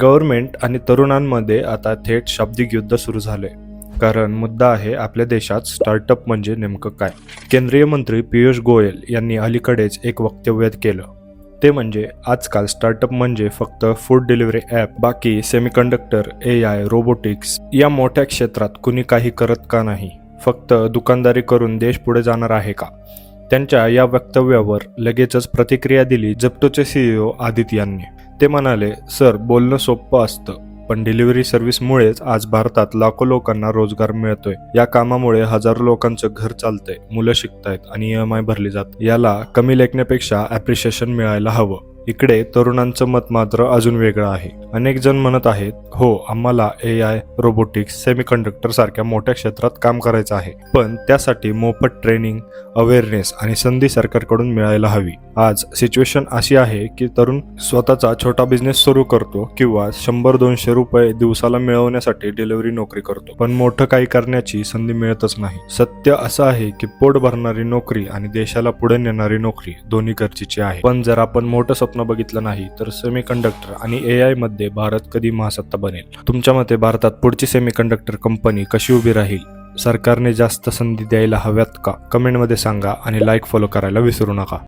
Government आणि तरुणांमध्ये आता थेट शाब्दिक युद्ध सुरू झाले. कारण मुद्दा आहे आपल्या देशात स्टार्टअप म्हणजे नेमकं काय? केंद्रीय मंत्री पियुष गोयल यांनी अलीकडेच एक वक्तव्य केलं. ते म्हणजे आजकाल स्टार्टअप म्हणजे फक्त फूड डिलिव्हरी ॲप बाकी सेमीकंडक्टर ए आय रोबोटिक्स या मोठ्या क्षेत्रात कुणी काही करत का नाही? फक्त दुकानदारी करून देश पुढे जाणार आहे का? त्यांच्या या वक्तव्यावर लगेचच प्रतिक्रिया दिली जप्टोचे सीईओ आदित्य यांनी. ते म्हणाले सर बोलणं सोपं असतं पण डिलिव्हरी सर्व्हिसमुळेच आज भारतात लाखो लोकांना रोजगार मिळतोय. या कामामुळे हजारो लोकांचं घर चालतंय मुलं शिकतायत आणि ई एम आय भरली जात. याला कमी लेखण्यापेक्षा ॲप्रिशिएशन मिळायला हवं. इकडे तरुणांचं मत मात्र अजून वेगळं आहे. अनेक जण म्हणत आहेत हो आम्हाला ए आय रोबोटिक्स सेमीकंडक्टर सारख्या मोठ्या क्षेत्रात काम करायचं आहे. पण त्यासाठी मोफत ट्रेनिंग अवेअरनेस आणि संधी सरकारकडून मिळायला हवी. आज सिच्युएशन अशी आहे की तरुण स्वतःचा छोटा बिझनेस सुरू करतो किंवा शंभर दोनशे रुपये दिवसाला मिळवण्यासाठी डिलिव्हरी नोकरी करतो. पण मोठं काही करण्याची संधी मिळतच नाही. सत्य असं आहे की पोट भरणारी नोकरी आणि देशाला पुढे नेणारी नोकरी दोन्ही गरजेची आहे. पण जर आपण मोठं स्वप्न बघितलं नाही तर सेमी कंडक्टर आणि ए आयमध्ये भारत कधी महासत्ता बनेल? तुमच्या मते भारतात पुढची सेमी कंडक्टर कंपनी कशी उभी राहील? सरकारने जास्त संधी द्यायला हव्यात का? कमेंटमध्ये सांगा आणि लाईक फॉलो करायला विसरू नका.